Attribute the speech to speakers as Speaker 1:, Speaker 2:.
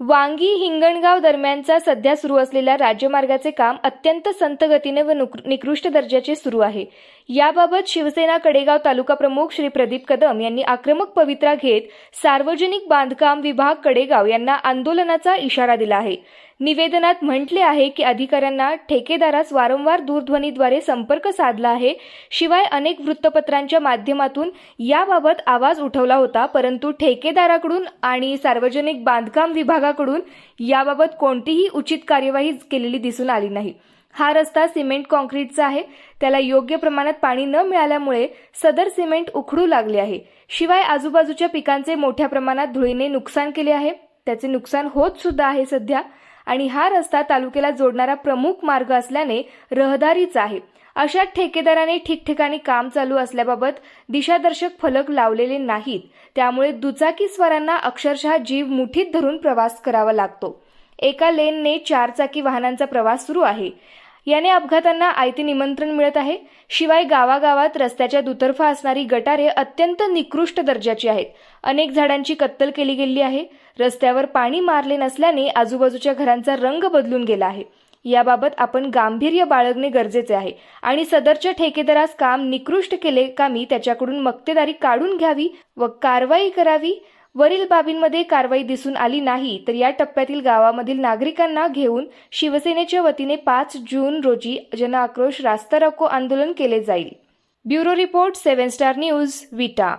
Speaker 1: वांगी हिंगणगाव दरम्यानचा सध्या सुरू असलेल्या राज्यमार्गाचे काम अत्यंत संत गतीने व निकृष्ट दर्जाचे सुरू आहे. याबाबत शिवसेना कडेगाव तालुका प्रमुख श्री प्रदीप कदम यांनी आक्रमक पवित्रा घेत सार्वजनिक बांधकाम विभाग कडेगाव यांना आंदोलनाचा इशारा दिला आहे. निवेदनात म्हटले आहे की अधिकाऱ्यांना ठेकेदारास वारंवार दूरध्वनीद्वारे संपर्क साधला आहे. शिवाय अनेक वृत्तपत्रांच्या माध्यमातून याबाबत आवाज उठवला होता परंतु ठेकेदाराकडून आणि सार्वजनिक बांधकाम विभागाकडून याबाबत कोणतीही उचित कार्यवाही केलेली दिसून आली नाही. हा रस्ता सिमेंट कॉन्क्रीटचा आहे. त्याला योग्य प्रमाणात पाणी न मिळाल्यामुळे सदर सिमेंट उखडू लागले आहे. शिवाय आजूबाजूच्या पिकांचे मोठ्या प्रमाणात धुळीने नुकसान केले आहे. त्याचे नुकसान होत सुद्धा आहे सध्या. आणि हा रस्ता तालुक्याला जोडणारा प्रमुख मार्ग असल्याने रहदारीच आहे. अशा ठेकेदाराने ठिकठिकाणी काम चालू असल्याबाबत दिशादर्शक फलक लावलेले नाहीत. त्यामुळे दुचाकीस्वारांना अक्षरशः जीव मुठीत धरून प्रवास करावा लागतो. एका लेनने चारचाकी वाहनांचा प्रवास सुरू आहे. याने अपघातांना आयते निमंत्रण मिळत आहे. शिवाय गावागावात रस्त्याच्या दुतर्फा असणारी गटारे अत्यंत निकृष्ट दर्जाची आहेत. अनेक झाडांची कत्तल केली गेली आहे. रस्त्यावर पाणी मारले नसल्याने आजूबाजूच्या घरांचा रंग बदलून गेला आहे. याबाबत आपण गांभीर्य बाळगणे गरजेचे आहे आणि सदरच्या ठेकेदारास काम निकृष्ट केले का मी त्याच्याकडून मक्तेदारी काढून घ्यावी व कारवाई करावी वरील बाबींमध्ये कारवाई दिसून आली नाही तर या टप्प्यातील गावामधील नागरिकांना घेऊन शिवसेनेच्या वतीने पाच जून रोजी जनआक्रोश रास्ता रोको आंदोलन केले जाईल. Bureau report seven star news Vita.